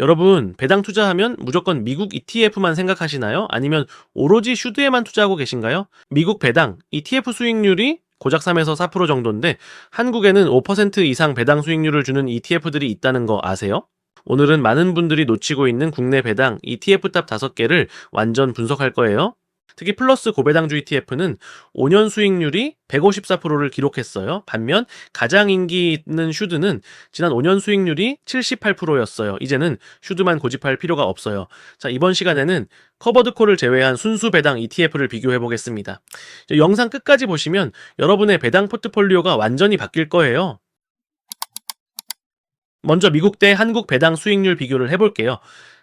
여러분, 배당 투자하면 무조건 미국 ETF만 생각하시나요? 아니면 오로지 슈드에만 투자하고 계신가요? 미국 배당, ETF 수익률이 고작 3에서 4% 정도인데 한국에는 5% 이상 배당 수익률을 주는 ETF들이 있다는 거 아세요? 오늘은 많은 분들이 놓치고 있는 국내 배당 ETF 탑 5개를 완전 분석할 거예요. 특히 플러스 고배당주 ETF는 5년 수익률이 154%를 기록했어요. 반면 가장 인기 있는 슈드는 지난 5년 수익률이 78%였어요. 이제는 슈드만 고집할 필요가 없어요. 자, 이번 시간에는 커버드콜을 제외한 순수 배당 ETF를 비교해 보겠습니다. 영상 끝까지 보시면 여러분의 배당 포트폴리오가 완전히 바뀔 거예요. 먼저 미국 대 한국 배당 수익률 비교를 해볼게요.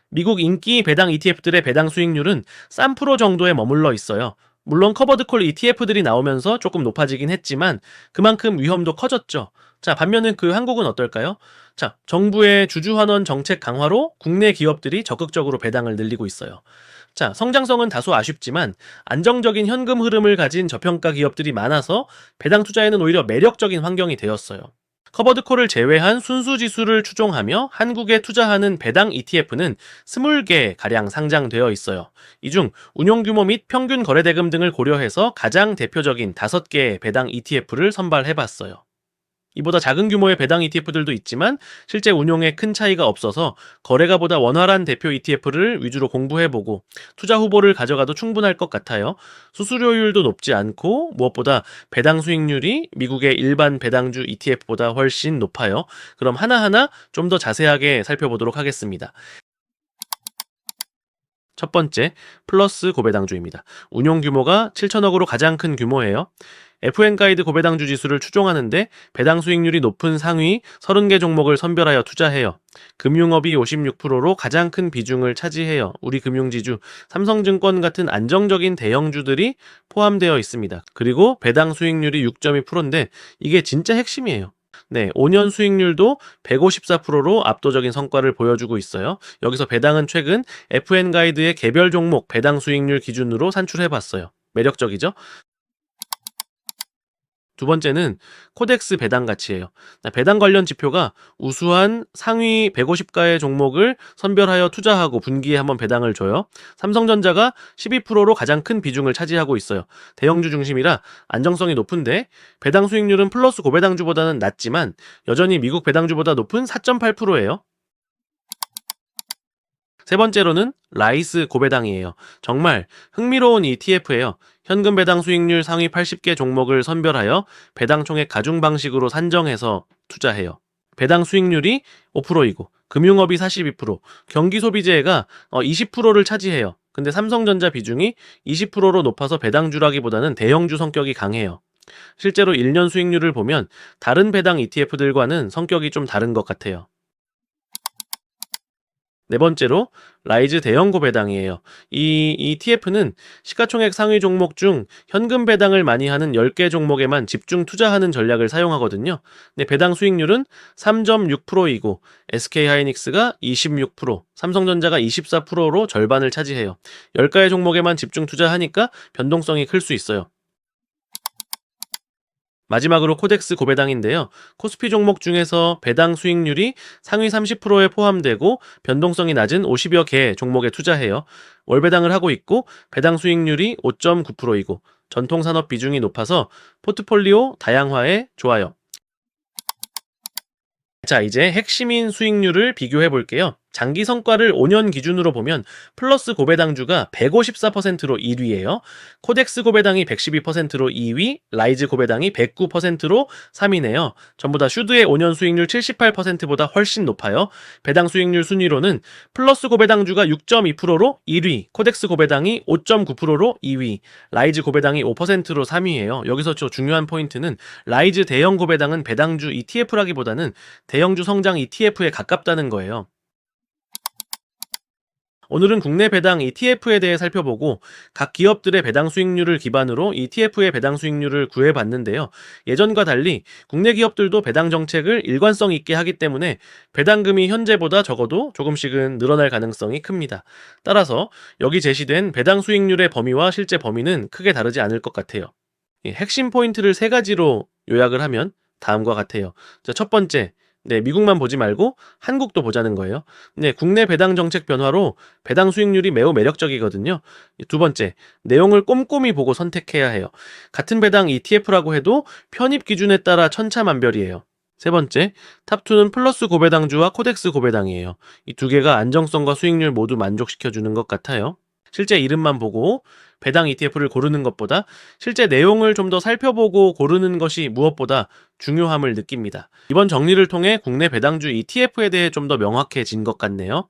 미국 인기 배당 ETF들의 배당 수익률은 3% 정도에 머물러 있어요. 물론 커버드콜 ETF들이 나오면서 조금 높아지긴 했지만 그만큼 위험도 커졌죠. 자, 반면은 그 한국은 어떨까요? 자, 정부의 주주환원 정책 강화로 국내 기업들이 적극적으로 배당을 늘리고 있어요. 자, 성장성은 다소 아쉽지만 안정적인 현금 흐름을 가진 저평가 기업들이 많아서 배당 투자에는 오히려 매력적인 환경이 되었어요. 커버드콜을 제외한 순수 지수를 추종하며 한국에 투자하는 배당 ETF는 20개 가량 상장되어 있어요. 이 중 운용 규모 및 평균 거래 대금 등을 고려해서 가장 대표적인 5개의 배당 ETF를 선발해 봤어요. 이보다 작은 규모의 배당 ETF들도 있지만 실제 운용에 큰 차이가 없어서 거래가 보다 원활한 대표 ETF를 위주로 공부해보고 투자 후보를 가져가도 충분할 것 같아요. 수수료율도 높지 않고 무엇보다 배당 수익률이 미국의 일반 배당주 ETF보다 훨씬 높아요. 그럼 하나하나 좀 더 자세하게 살펴보도록 하겠습니다. 첫 번째, 플러스 고배당주입니다. 운용 규모가 7천억으로 가장 큰 규모예요. FN 가이드 고배당주 지수를 추종하는데 배당 수익률이 높은 상위 30개 종목을 선별하여 투자해요. 금융업이 56%로 가장 큰 비중을 차지해요. 우리 금융지주, 삼성증권 같은 안정적인 대형주들이 포함되어 있습니다. 그리고 배당 수익률이 6.2%인데 이게 진짜 핵심이에요. 네, 5년 수익률도 154%로 압도적인 성과를 보여주고 있어요. 여기서 배당은 최근 FN 가이드의 개별 종목 배당 수익률 기준으로 산출해 봤어요. 매력적이죠? 두 번째는 코덱스 배당 가치예요. 배당 관련 지표가 우수한 상위 150가의 종목을 선별하여 투자하고 분기에 한번 배당을 줘요. 삼성전자가 12%로 가장 큰 비중을 차지하고 있어요. 대형주 중심이라 안정성이 높은데 배당 수익률은 플러스 고배당주보다는 낮지만 여전히 미국 배당주보다 높은 4.8%예요. 세 번째로는 라이스 고배당이에요. 정말 흥미로운 ETF예요. 현금 배당 수익률 상위 80개 종목을 선별하여 배당 총액 가중 방식으로 산정해서 투자해요. 배당 수익률이 5%이고 금융업이 42%, 경기 소비재가 20%를 차지해요. 근데 삼성전자 비중이 20%로 높아서 배당 주라기보다는 대형주 성격이 강해요. 실제로 1년 수익률을 보면 다른 배당 ETF들과는 성격이 좀 다른 것 같아요. 네 번째로 라이즈 대형고 배당이에요. 이 ETF는 시가총액 상위 종목 중 현금 배당을 많이 하는 10개 종목에만 집중 투자하는 전략을 사용하거든요. 네, 배당 수익률은 3.6%이고 SK하이닉스가 26%, 삼성전자가 24%로 절반을 차지해요. 10가의 종목에만 집중 투자하니까 변동성이 클 수 있어요. 마지막으로 코덱스 고배당인데요. 코스피 종목 중에서 배당 수익률이 상위 30%에 포함되고 변동성이 낮은 50여 개 종목에 투자해요. 월배당을 하고 있고 배당 수익률이 5.9%이고 전통 산업 비중이 높아서 포트폴리오 다양화에 좋아요. 자, 이제 핵심인 수익률을 비교해 볼게요. 장기 성과를 5년 기준으로 보면 플러스 고배당주가 154%로 1위예요. 코덱스 고배당이 112%로 2위, 라이즈 고배당이 109%로 3위네요. 전부 다 슈드의 5년 수익률 78%보다 훨씬 높아요. 배당 수익률 순위로는 플러스 고배당주가 6.2%로 1위, 코덱스 고배당이 5.9%로 2위, 라이즈 고배당이 5%로 3위예요. 여기서 저 중요한 포인트는 라이즈 대형 고배당은 배당주 ETF라기보다는 대형주 성장 ETF에 가깝다는 거예요. 오늘은 국내 배당 ETF에 대해 살펴보고 각 기업들의 배당 수익률을 기반으로 ETF의 배당 수익률을 구해봤는데요. 예전과 달리 국내 기업들도 배당 정책을 일관성 있게 하기 때문에 배당금이 현재보다 적어도 조금씩은 늘어날 가능성이 큽니다. 따라서 여기 제시된 배당 수익률의 범위와 실제 범위는 크게 다르지 않을 것 같아요. 이 핵심 포인트를 세 가지로 요약을 하면 다음과 같아요. 자, 첫 번째. 네, 미국만 보지 말고 한국도 보자는 거예요. 네, 국내 배당 정책 변화로 배당 수익률이 매우 매력적이거든요. 두 번째, 내용을 꼼꼼히 보고 선택해야 해요. 같은 배당 ETF라고 해도 편입 기준에 따라 천차만별이에요. 세 번째, 탑2는 플러스 고배당주와 코덱스 고배당이에요. 이 두 개가 안정성과 수익률 모두 만족시켜주는 것 같아요. 실제 이름만 보고 배당 ETF를 고르는 것보다 실제 내용을 좀 더 살펴보고 고르는 것이 무엇보다 중요함을 느낍니다. 이번 정리를 통해 국내 배당주 ETF에 대해 좀 더 명확해진 것 같네요.